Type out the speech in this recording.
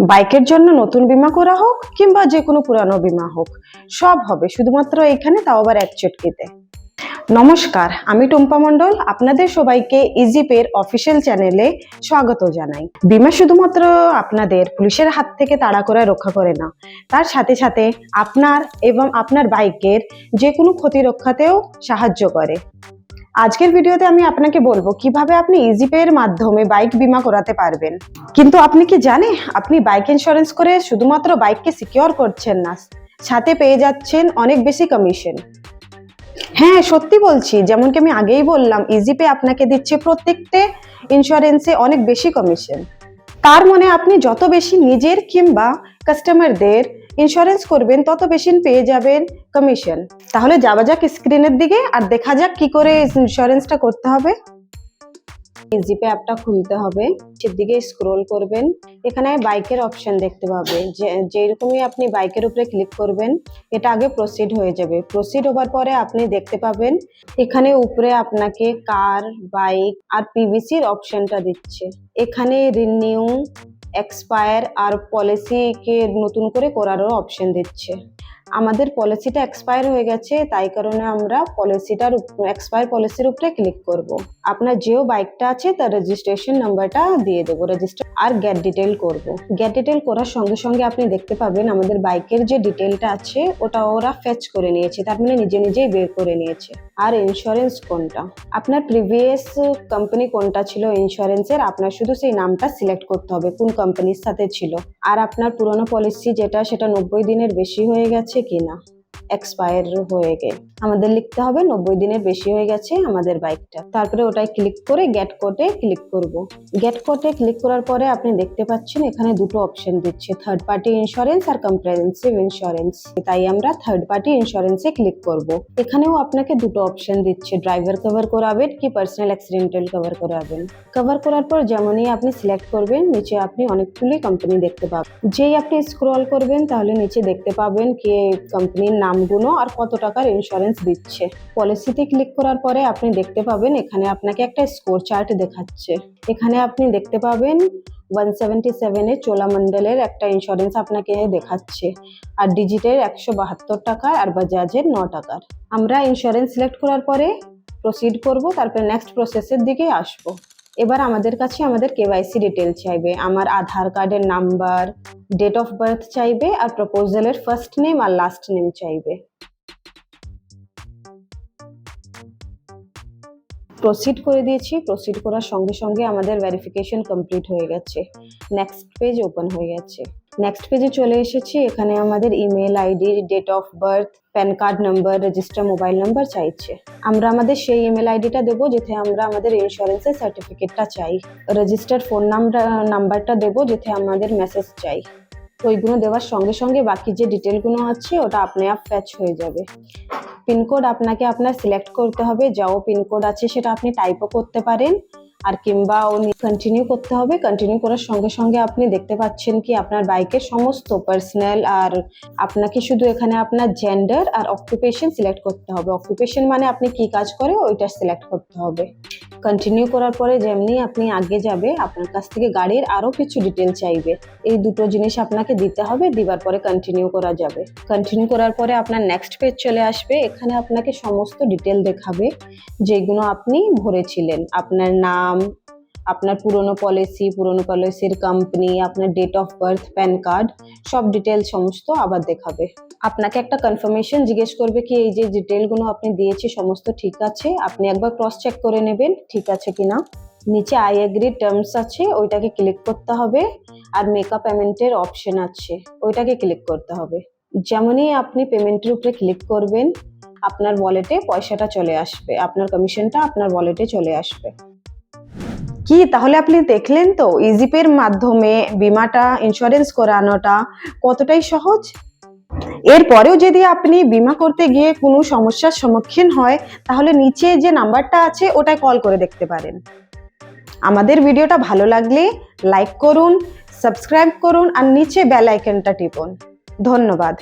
বাইকের জন্য নতুন বিমা করা হোক কিংবা যে কোনো পুরানো বীমা হোক, সব হবে শুধুমাত্র এখানে তাও আবার এক চটকিতে। নমস্কার, আমি টুম্পা মণ্ডল, আপনাদের সবাইকে ইজিপের অফিসিয়াল চ্যানেলে স্বাগত জানাই। বীমা শুধুমাত্র আপনাদের পুলিশের হাত থেকে তাড়া করে, রক্ষা করে না। তার সাথে সাথে আপনার এবং আপনার বাইকের যে কোনো ক্ষতি রক্ষাতেও সাহায্য করে। আজকের ভিডিওতে আমি আপনাকে বলব কীভাবে আপনি ইজিপে এর মাধ্যমে বাইক বীমা করাতে পারবেন। কিন্তু আপনি কি জানে, আপনি বাইক ইন্স্যুরেন্স করে শুধুমাত্র বাইককে সিকিউর করছেন না, সাথে পেয়ে যাচ্ছেন অনেক বেশি কমিশন হ্যাঁ সত্যি বলছি যেমন কি আমি আগেই বললাম ইজিপে আপনাকে দিচ্ছে প্রত্যেকটা ইন্স্যুরেন্সে অনেক বেশি কমিশন তার মানে আপনি যত বেশি নিজের কিংবা কাস্টমারদের ইন্স্যুরেন্স করবেন, তত বেশি পেয়ে যাবেন কমিশন তাহলে যাওয়া যাক স্ক্রিনের দিকে আর দেখা যাক কি করে ইন্স্যুরেন্সটা করতে হবে। জিপে অ্যাপটা খুলতে হবে, নিচের দিকে স্ক্রোল করবেন। এখানে বাইকের অপশন দেখতে পাবে, যে, যেরকমই আপনি বাইকের উপরে ক্লিক করবেন, এটা আগে প্রসিড হয়ে যাবে। প্রসিড হওয়ার পরে আপনি দেখতে পাবেন, এখানে উপরে আপনাকে কার বাইক আর পিভিসির অপশনটা দিচ্ছে। এখানে রিনিউ এক্সপায়ার আর পলিসিকে নতুন করে করারও অপশন দিচ্ছে। আমাদের পলিসিটা এক্সপায়ার হয়ে গেছে, তাই কারণে আমরা পলিসিটার এক্সপায়ার পলিসির উপরে ক্লিক করব। আপনার যেও বাইকটা আছে, তার রেজিস্ট্রেশন নাম্বারটা দিয়ে দেবো রেজিস্টার আর গ্যাট ডিটেল করব। গ্যাট ডিটেল করার সঙ্গে সঙ্গে আপনি দেখতে পাবেন আমাদের বাইকের যে ডিটেলটা আছে, ওটা ওরা ফেচ করে নিয়েছে, তার মানে নিজে নিজেই বের করে নিয়েছে। আর ইন্স্যুরেন্স কোনটা? আপনার প্রিভিয়াস কোম্পানি কোনটা ছিল ইন্স্যুরেন্সের আপনার শুধু সেই নামটা সিলেক্ট করতে হবে, কোন কোম্পানির সাথে ছিল। আর আপনার পুরনো পলিসি যেটা, সেটা নব্বই দিনের বেশি হয়ে গেছে কিনা এক্সপায়ার হয়ে গে আমাদের লিখতে হবে, নব্বই দিনের বেশি হয়ে গেছে আমাদের বাইকটা। তারপরে ওটাই ক্লিক করে গেট কোটে ক্লিক করব। গেট কোটে ক্লিক করার পরে আপনি দেখতে পাচ্ছেন এখানে দুটো অপশন দিচ্ছে থার্ড পার্টি ইন্স্যুরেন্স আর কম্প্রেহেন্সিভ ইন্স্যুরেন্স তাই আমরা থার্ড পার্টি ইন্স্যুরেন্সে ক্লিক করব। এখানেও আপনাকে দুটো অপশন দিচ্ছে ড্রাইভার কভার করাবেন কি পার্সোনাল অ্যাক্সিডেন্টাল কভার করাবেন। কভার করার পর যেমনই আপনি সিলেক্ট করবেন, নিচে আপনি অনেকগুলি কোম্পানি দেখতে পাবেন। যেই আপনি স্ক্রল করবেন তাহলে নিচে দেখতে পাবেন কি কোম্পানির নামগুলো আর কত টাকার ইন্স্যুরেন্স দিচ্ছে। পলিসিতে ক্লিক করার পরে আপনি দেখতে পাবেন এখানে আপনাকে একটা স্কোর চার্ট দেখাচ্ছে। এখানে আপনি দেখতে পাবেন ওয়ান সেভেন্টি সেভেনের চোলামণ্ডলের একটা ইন্স্যুরেন্স আপনাকে দেখাচ্ছে। আর ডিজিটের একশো বাহাত্তর টাকা আর বাজাজের ন টাকার। আমরা ইন্স্যুরেন্স সিলেক্ট করার পরে প্রসিড করব, তারপরে নেক্সট প্রসেসের দিকে আসব। এবার আমাদের কাছে আমাদের কেওয়াইসি ডিটেল চাইবে, আমার আধার কার্ডের নাম্বার ডেট অফ বার্থ চাইবে, আর প্রপোজালের ফার্স্ট নেম আর লাস্ট নেম চাইবে। প্রসিড করে দিয়েছি প্রসিড করার সঙ্গে সঙ্গে আমাদের ভেরিফিকেশন কমপ্লিট হয়ে গেছে। নেক্সট পেজ ওপেন হয়ে গেছে। নেক্সট পেজে চলে এসেছি, এখানে আমাদের email ID date of birth PAN card number register mobile number চাইছে। আমরা আমাদের সেই ইমেল আইডিটা দেবো, যেতে আমরা আমাদের ইন্স্যুরেন্সের সার্টিফিকেটটা চাই। রেজিস্টার ফোন নাম্বার নাম্বারটা দেবো, যেতে আমাদের মেসেজ চাই। তো ওইগুলো দেওয়ার সঙ্গে সঙ্গে বাকি যে ডিটেলগুলো আছে, ওটা আপনি আপ ফ্যাচ হয়ে যাবে। পিনকোড আপনাকে আপনার সিলেক্ট করতে হবে, যাও পিনকোড আছে সেটা আপনি টাইপও করতে পারেন। আর কিংবা কন্টিনিউ করতে হবে কন্টিনিউ করার সঙ্গে সঙ্গে আপনি দেখতে পাচ্ছেন কি আপনার বাইকের সমস্ত পার্সোনাল আর আপনাকে শুধু এখানে আপনার জেন্ডার আর অকুপেশন সিলেক্ট করতে হবে। অকুপেশন মানে আপনি কি কাজ করে ওইটা সিলেক্ট করতে হবে। কন্টিনিউ করার পরে যেমনি আপনি আগে যাবে, আপনার কাছ থেকে গাড়ির আরও কিছু ডিটেল চাইবে। এই দুটো জিনিস আপনাকে দিতে হবে, দিবার পরে কন্টিনিউ করা যাবে। কন্টিনিউ করার পরে আপনার নেক্সট পেজ চলে আসবে, এখানে আপনাকে সমস্ত ডিটেল দেখাবে, যেগুলো আপনি ভরেছিলেন। আপনার নাম, আপনার পুরনো পলিসি পুরনো পলিসির কোম্পানি আপনার date of birth PAN card সব ডিটেল সমস্ত আবার দেখাবে। আপনাকে একটা কনফার্মেশন জিজ্ঞেস করবে কি, এই যে ডিটেলগুলো আপনি দিয়েছি, সমস্ত ঠিক আছে? আপনি একবার ক্রস চেক করে নেবেন, ঠিক আছে কিনা নিচে আই এগ্রি টার্মস আছে, ওইটাকে ক্লিক করতে হবে, আর মেকআপ পেমেন্টের অপশন আছে, ওইটাকে ক্লিক করতে হবে। যেমনই আপনি পেমেন্টের উপরে ক্লিক করবেন, আপনার ওয়ালেটে পয়সাটা চলে আসবে, আপনার কমিশনটা আপনার ওয়ালেটে চলে আসবে। কি, তাহলে আপনি দেখলেন তো ইজিপের মাধ্যমে বিমাটা ইন্স্যুরেন্স করানোটা কতটাই সহজ? এরপরেও যদি আপনি বিমা করতে গিয়ে কোনো সমস্যার সম্মুখীন হয়, তাহলে নিচে যে নাম্বারটা আছে, ওটায় কল করে দেখতে পারেন। আমাদের ভিডিওটা ভালো লাগলে লাইক করুন, সাবস্ক্রাইব করুন, আর নিচে বেল আইকনটা টিপুন। ধন্যবাদ।